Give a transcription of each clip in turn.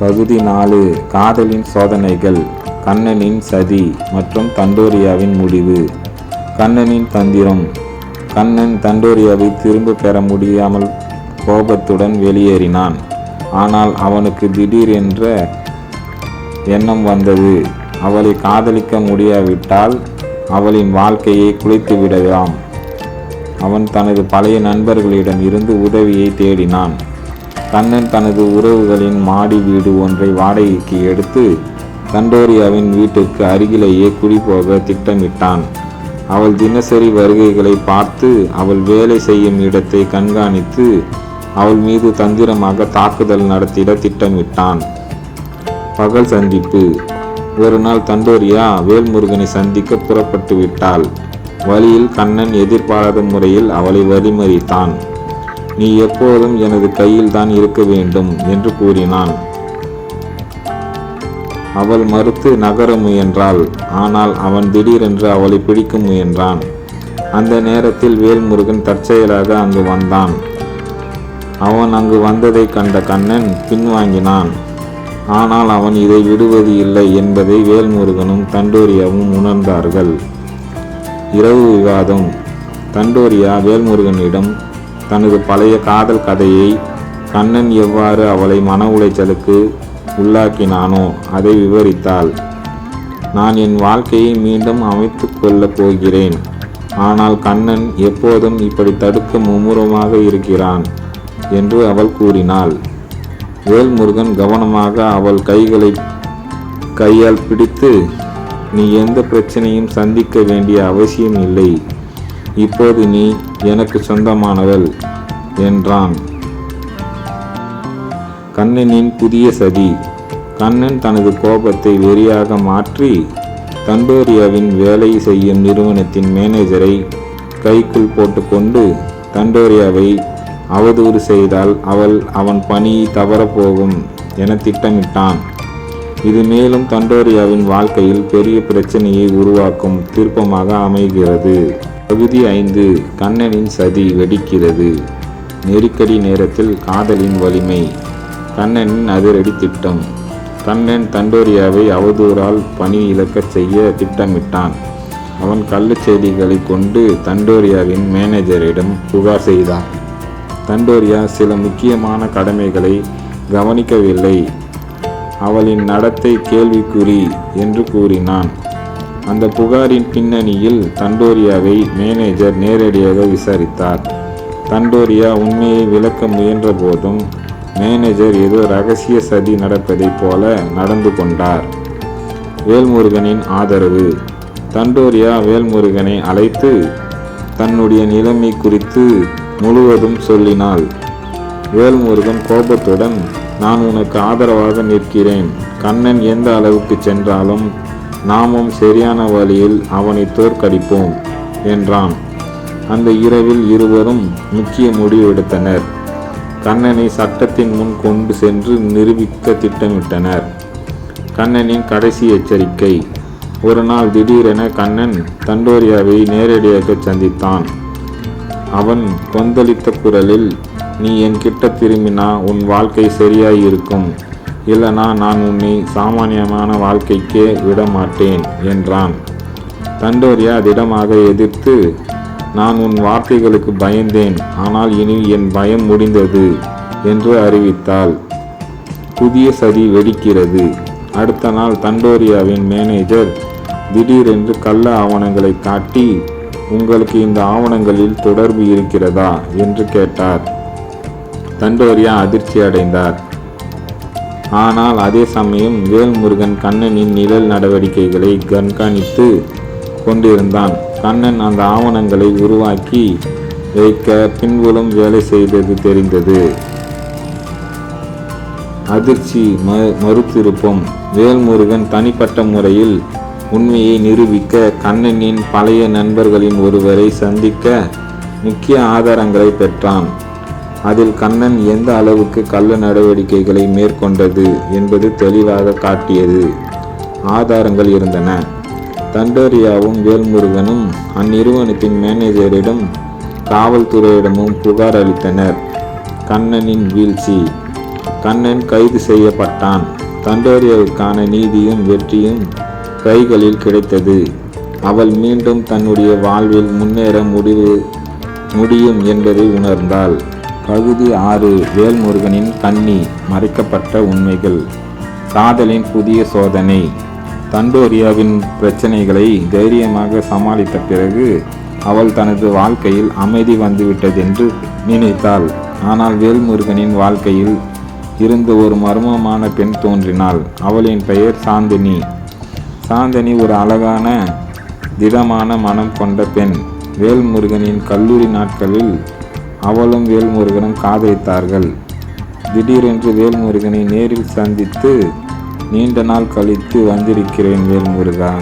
பகுதி நாலு காதலின் சோதனைகள் கண்ணனின் சதி மற்றும் தண்டோரியாவின் முடிவு. கண்ணனின் தந்திரம். கண்ணன் தண்டோரியாவை திரும்ப பெற முடியாமல் கோபத்துடன் வெளியேறினான். ஆனால் அவனுக்கு திடீர் என்ற எண்ணம் வந்தது. அவளை காதலிக்க முடியாவிட்டால் அவளின் வாழ்க்கையை குளித்து விடலாம். அவன் தனது பழைய நண்பர்களிடம் இருந்து உதவியை தேடினான். கண்ணன் தனது உறவுகளின் மாடி வீடு ஒன்றை வாடகைக்கு எடுத்து கண்டோரியாவின் வீட்டுக்கு அருகிலேயே குடிபோக திட்டமிட்டான். அவள் தினசரி வருகைகளை பார்த்து அவள் வேலை செய்யும் இடத்தை கண்காணித்து அவள் மீது தந்திரமாக தாக்குதல் நடத்திட திட்டமிட்டான். பகல் சந்திப்பு. ஒரு நாள் தண்டோரியா வேல்முருகனை சந்திக்க புறப்பட்டு விட்டாள். வழியில் கண்ணன் எதிர்பாராத முறையில் அவளை வழிமறித்தான். நீ எப்போதும் எனது கையில் தான் இருக்க வேண்டும் என்று கூறினான். அவள் மறுத்து நகர முயன்றாள். ஆனால் அவன் திடீரென்று அவளை பிடிக்க முயன்றான். அந்த நேரத்தில் வேல்முருகன் தற்செயலாக அங்கு வந்தான். அவன் அங்கு வந்ததை கண்ட கண்ணன் பின்வாங்கினான். ஆனால் அவன் இதை விடுவது இல்லை என்பதை வேல்முருகனும் தண்டோரியாவும் உணர்ந்தார்கள். இரவு விவாதம். தண்டோரியா வேல்முருகனிடம் தனது பழைய காதல் கதையை கண்ணன் எவ்வாறு அவளை மன உளைச்சலுக்கு உள்ளாக்கினானோ அதை விவரித்தாள். நான் என் வாழ்க்கையை மீண்டும் அமைத்து கொள்ளப் போகிறேன். ஆனால் கண்ணன் எப்போதும் இப்படி தடுக்க மும்முரமாக இருக்கிறான் என்று அவள் கூறினாள். வேல்முருகன் கவனமாக அவள் கைகளை கையால் பிடித்து நீ எந்த பிரச்சனையும் சந்திக்க வேண்டிய அவசியம் இல்லை. இப்போது நீ எனக்கு சொந்தமானவள் என்றான். கண்ணனின் புதிய சதி. கண்ணன் தனது கோபத்தை வெறியாக மாற்றி தண்டோரியாவின் வேலை செய்யும் நிறுவனத்தின் மேனேஜரை கைக்குள் போட்டுக்கொண்டு தண்டோரியாவை அவதூறு செய்தால் அவள் அவன் பணி தவறப்போகும் என திட்டமிட்டான். இது மேலும் தண்டோரியாவின் வாழ்க்கையில் பெரிய பிரச்சனையை உருவாக்கும் திருப்பமாக அமைகிறது. பகுதி ஐந்து கண்ணனின் சதி வெடிக்கிறது. நெருக்கடி நேரத்தில் காதலின் வலிமை. கண்ணனின் அதிரடி திட்டம். கண்ணன் தண்டோரியாவை அவதூறால் பணி இழக்கச் செய்ய திட்டமிட்டான். அவன் கள்ளச் செய்திகளை கொண்டு தண்டோரியாவின் மேனேஜரிடம் புகார் செய்தான். தண்டோரியா சில முக்கியமான கடமைகளை கவனிக்கவில்லை. அவளின் நடத்தை கேள்விக்குறி என்று கூறினான். அந்த புகாரின் பின்னணியில் தண்டோரியாவை மேனேஜர் நேரடியாக விசாரித்தார். தண்டோரியா உண்மையை விளக்க முயன்ற போதும் மேனேஜர் ஏதோ ரகசிய சதி நடப்பதைப் போல நடந்து கொண்டார். வேல்முருகனின் ஆதரவு. தண்டோரியா வேல்முருகனை அழைத்து தன்னுடைய நிலைமை குறித்து முழுவதும் சொல்லினாள். வேல்முருகன் கோபத்துடன் நான் உனக்கு ஆதரவாக நிற்கிறேன். கண்ணன் எந்த அளவுக்கு சென்றாலும் நாமும் சரியான வழியில் அவனை தோற்கடிப்போம் என்றான். அந்த இரவில் இருவரும் முக்கிய முடிவு எடுத்தனர். கண்ணனை சட்டத்தின் முன் கொண்டு சென்று நிரூபிக்க திட்டமிட்டனர். கண்ணனின் கடைசி எச்சரிக்கை ஒரு நாள் திடீரென கண்ணன் தண்டோரியாவை நேரடியாக சந்தித்தான். அவன் கொந்தளித்த குரலில் நீ என்கிட்ட திரும்பினா உன் வாழ்க்கை சரியாயிருக்கும். இல்லைனா நான் உன்னை சாமானியமான வாழ்க்கைக்கே விட மாட்டேன் என்றான். தண்டோரியா திடமாக எதிர்த்து நான் உன் வார்த்தைகளுக்கு பயந்தேன் ஆனால் இனி என் பயம் முடிந்தது என்று அறிவித்தாள். புதிய சதி வெடிக்கிறது. அடுத்த நாள் தண்டோரியாவின் மேனேஜர் திடீரென்று கள்ள ஆவணங்களை காட்டி உங்களுக்கு இந்த ஆவணங்களில் தொடர்பு இருக்கிறதா? என்று கேட்டார். தண்டோரியா அதிர்ச்சி அடைந்தார் ஆனால் அதே சமயம் வேல்முருகன் கண்ணனின் நிழல் நடவடிக்கைகளை கண்காணித்து கொண்டிருந்தான். கண்ணன் அந்த ஆவணங்களை உருவாக்கி வைக்க பின்புலம் வேலை செய்தது தெரிந்தது. அதிர்ச்சி ம மறுத்திருப்பம். வேல்முருகன் தனிப்பட்ட முறையில் உண்மையை நிரூபிக்க கண்ணனின் பழைய நண்பர்களின் ஒருவரை சந்திக்க முக்கிய ஆதாரங்களை பெற்றான். அதில் கண்ணன் எந்த அளவுக்கு கள்ள நடவடிக்கைகளை மேற்கொண்டது என்பது தெளிவாக காட்டியது. ஆதாரங்கள் இருந்தன. தண்டோரியாவும் வேல்முருகனும் அந்நிறுவனத்தின் மேனேஜரிடம் காவல்துறையிடமும் புகார் அளித்தனர். கண்ணனின் வீழ்ச்சி. கண்ணன் கைது செய்யப்பட்டான். தண்டோரியாவுக்கான நீதியும் வெற்றியும் கைகளில் கிடைத்தது. அவள் மீண்டும் தன்னுடைய வாழ்வில் முன்னேற முடிவு முடியும் என்பதை உணர்ந்தாள். பகுதி ஆறு வேல்முருகனின் கண்ணி மறைக்கப்பட்ட உண்மைகள். காதலின் புதிய சோதனை. தண்டோரியாவின் பிரச்சனைகளை தைரியமாக சமாளித்த பிறகு அவள் தனது வாழ்க்கையில் அமைதி வந்துவிட்டதென்று நினைத்தாள். ஆனால் வேல்முருகனின் வாழ்க்கையில் இருந்து ஒரு மர்மமான பெண் தோன்றினாள். அவளின் பெயர் சாந்தினி. சாந்தினி ஒரு அழகான திடமான மனம் கொண்ட பெண். வேல்முருகனின் கல்லூரி நாட்களில் அவளும் வேல்முருகனும் காதலித்தார்கள். திடீரென்று வேல்முருகனை நேரில் சந்தித்து நீண்ட நாள் கழித்து வந்திருக்கிறேன் வேல்முருகா.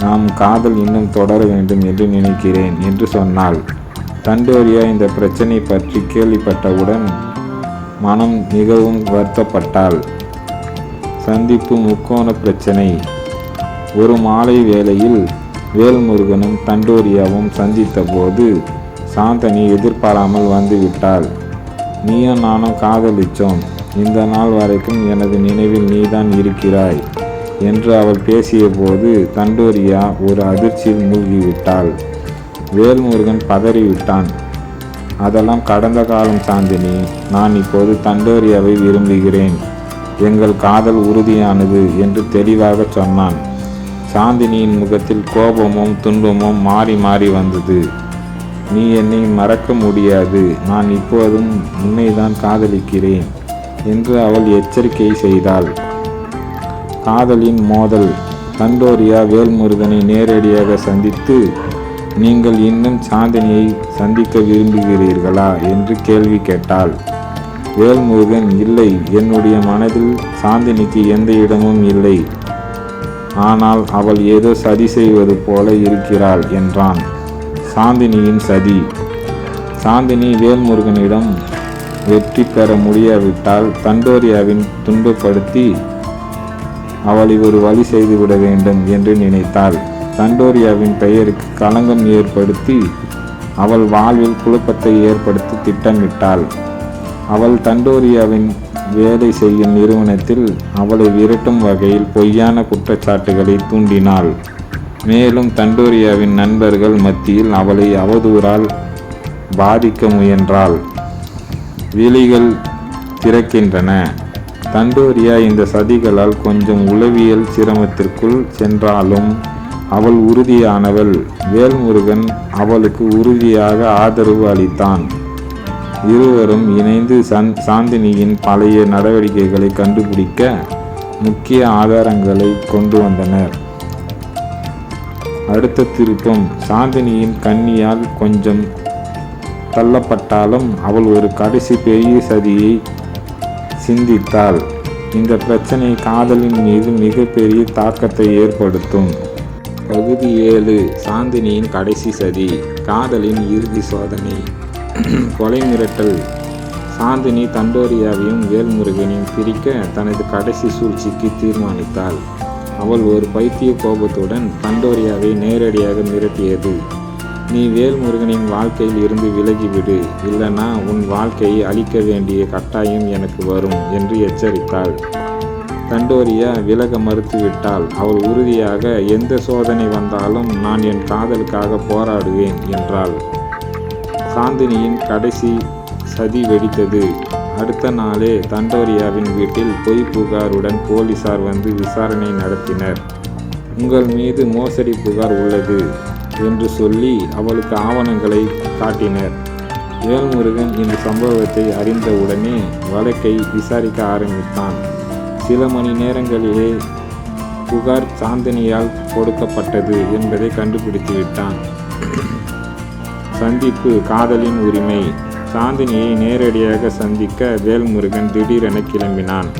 நாம் காதல் இன்னும் தொடர வேண்டும் என்று நினைக்கிறேன் என்று சொன்னாள். தண்டோரியா இந்த பிரச்சனை பற்றி கேள்விப்பட்டவுடன் மனம் மிகவும் வருத்தப்பட்டாள். சந்திப்பு முக்கோண பிரச்சனை. ஒரு மாலை வேளையில் வேல்முருகனும் தண்டோரியாவும் சந்தித்த போது சாந்தனி எதிர்பாராமல் வந்து விட்டாள். நீயும் நானும் காதலிச்சோம். இந்த நாள் வரைக்கும் எனது நினைவில் நீதான் இருக்கிறாய் என்று அவள் பேசியபோது தண்டோரியா ஒரு அதிர்ச்சியில் மூழ்கிவிட்டாள். வேல்முருகன் பதறிவிட்டான். அதெல்லாம் கடந்த காலம் சாந்தினி. நான் இப்போது தண்டோரியாவை விரும்புகிறேன். எங்கள் காதல் உறுதியானது என்று தெளிவாக சொன்னான். சாந்தினியின் முகத்தில் கோபமும் துன்பமும் மாறி மாறி வந்தது. நீ என்னை மறக்க முடியாது. நான் இப்போதும் உன்னைதான் காதலிக்கிறேன் என்று அவள் எச்சரிக்கை செய்தாள். காதலின் மோதல். தண்டோரியா வேல்முருகனை நேரடியாக சந்தித்து நீங்கள் இன்னும் சாந்தினியை சந்திக்க விரும்புகிறீர்களா? என்று கேள்வி கேட்டாள். வேல்முருகன் இல்லை என்னுடைய மனதில் சாந்தினிக்கு எந்த இடமும் இல்லை. ஆனால் அவள் ஏதோ சதி செய்வது போல இருக்கிறாள் என்றான். சாந்தினியின் சதி. சாந்தினி வேல்முருகனிடம் வெற்றி பெற முடியாவிட்டால் தண்டோரியாவின் துன்பப்படுத்தி அவளை ஒரு வழி செய்துவிட வேண்டும் என்று நினைத்தாள். தண்டோரியாவின் பெயருக்கு களங்கம் ஏற்படுத்தி அவள் வாழ்வில் குழப்பத்தை ஏற்படுத்தி திட்டமிட்டாள். அவள் தண்டோரியாவின் வேலை செய்யும் நிறுவனத்தில் அவளை விரட்டும் வகையில் பொய்யான குற்றச்சாட்டுகளை தூண்டினாள். மேலும் தண்டோரியாவின் நண்பர்கள் மத்தியில் அவளை அவதூறால் பாதிக்க முயன்றாள். விழிகள் திறக்கின்றன. தண்டோரியா இந்த சதிகளால் கொஞ்சம் உளவியல் சிரமத்திற்குள் சென்றாலும் அவள் உறுதியானவள். வேல்முருகன் அவளுக்கு உறுதியாக ஆதரவு அளித்தான். இருவரும் இணைந்து சந் சாந்தினியின் பழைய நடவடிக்கைகளை கண்டுபிடிக்க முக்கிய ஆதாரங்களை கொண்டு வந்தனர். அடுத்த திருப்பம். சாந்தினியின் கண்ணியால் கொஞ்சம் தள்ளப்பட்டாலும் அவள் ஒரு கடைசி பெரிய சதியை சிந்தித்தாள். இந்த பிரச்சனை காதலின் மீது மிகப்பெரிய தாக்கத்தை ஏற்படுத்தும். பகுதி ஏழு. சாந்தினியின் கடைசி சதி. காதலின் இறுதி சோதனை. கொலை மிரட்டல். சாந்தினி தண்டோரியாவையும் வேல்முருகனையும் பிரிக்க தனது கடைசி சூழ்ச்சிக்கு தீர்மானித்தாள். அவள் ஒரு பைத்திய கோபத்துடன் பண்டோரியாவை நேரடியாக மிரட்டியது. நீ வேல்முருகனின் வாழ்க்கையில் இருந்து விலகிவிடு இல்லைனா உன் வாழ்க்கையை அழிக்க வேண்டிய கட்டாயம் எனக்கு வரும் என்று எச்சரித்தாள். தண்டோரியா விலக மறுத்துவிட்டாள். அவள் உறுதியாக எந்த சோதனை வந்தாலும் நான் என் காதலுக்காக போராடுவேன் என்றாள். சாந்தினியின் கடைசி சதி வெடித்தது. அடுத்த நாளே தண்டோரியாவின் வீட்டில் பொய் புகாருடன் போலீசார் வந்து விசாரணை நடத்தினர். உங்கள் மீது மோசடி புகார் உள்ளது என்று சொல்லி அவளுக்கு ஆவணங்களை காட்டினர். வேல்முருகன் இந்த சம்பவத்தை அறிந்தவுடனே வழக்கை விசாரிக்க ஆரம்பித்தான். சில மணி நேரங்களிலே புகார் சாந்தினியால் கொடுக்கப்பட்டது என்பதை கண்டுபிடித்து விட்டான். சந்திப்பு காதலின் உரிமை சாந்தினியை நேரடியாக சந்திக்க வேல்முருகன் திடீரென கிளம்பினான்.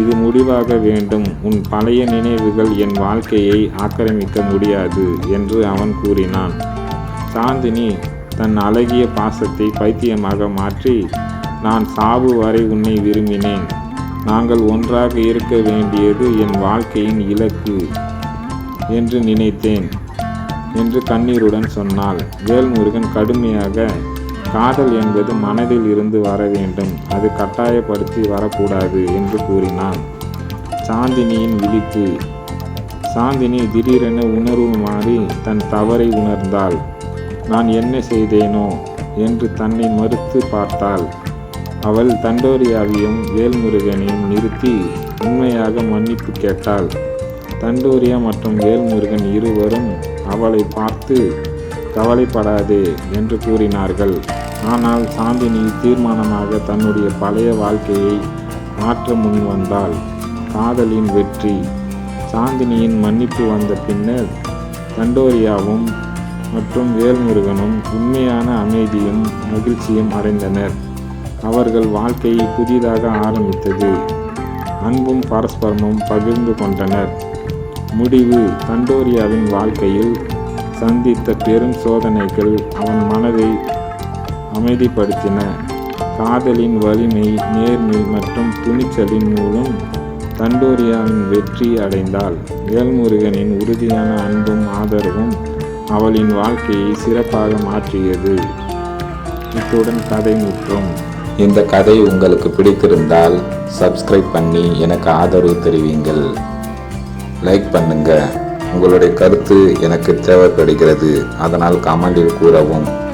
இது முடிவாக வேண்டும். உன் பழைய நினைவுகள் என் வாழ்க்கையை ஆக்கிரமிக்க முடியாது என்று அவன் கூறினான். சாந்தினி தன் அழகிய பாசத்தை பைத்தியமாக மாற்றி நான் சாவு வரை உன்னை விரும்பினேன். நாங்கள் ஒன்றாக இருக்க வேண்டியது என் வாழ்க்கையின் இலக்கு என்று நினைத்தேன் என்று கண்ணீருடன் சொன்னாள். வேல்முருகன் கடுமையாக காதல் என்பது மனதில் இருந்து வர வேண்டும். அது கட்டாயப்படுத்தி வரக்கூடாது என்று கூறினான். சாந்தினியின் விழிப்பு. சாந்தினி திடீரென உணர்வு மாறி தன் தவறை உணர்ந்தாள். நான் என்ன செய்தேனோ? என்று தன்னை மறுத்து பார்த்தாள். அவள் தண்டோரியாவையும் வேல்முருகனையும் நிறுத்தி உண்மையாக மன்னிப்பு கேட்டாள். தண்டோரியா மற்றும் வேல்முருகன் இருவரும் அவளை பார்த்து கவலைப்படாதே என்று கூறினார்கள். ஆனால் சாந்தினி தீர்மானமாக தன்னுடைய பழைய வாழ்க்கையை மாற்ற முன் வந்தாள். காதலின் வெற்றி. சாந்தினியின் மன்னிப்பு வந்த பின்னர் தண்டோரியாவும் மற்றும் வேல்முருகனும் உண்மையான அமைதியும் மகிழ்ச்சியும் அடைந்தனர். அவர்கள் வாழ்க்கையை புதிதாக ஆரம்பித்தது. அன்பும் பரஸ்பரமும் பகிர்ந்து கொண்டனர். முடிவு. தண்டோரியாவின் வாழ்க்கையில் சந்தித்த பெரும் சோதனைகள் அவன் மனதை அமைதிப்படுத்தின. காதலின் வலிமை நேர்மை மற்றும் துணிச்சலின் மூலம் தண்டோரியாவின் வெற்றி அடைந்தாள். வேல்முருகனின் உறுதியான அன்பும் ஆதரவும் அவளின் வாழ்க்கையை சிறப்பாக மாற்றியது. இத்துடன் கதை முற்றும். இந்த கதை உங்களுக்கு பிடித்திருந்தால் சப்ஸ்கிரைப் பண்ணி எனக்கு ஆதரவு தெரிவிங்கள். லைக் பண்ணுங்க. உங்களுடைய கருத்து எனக்கு தேவைப்படுகிறது. அதனால் கமெண்டில் கூறவும்.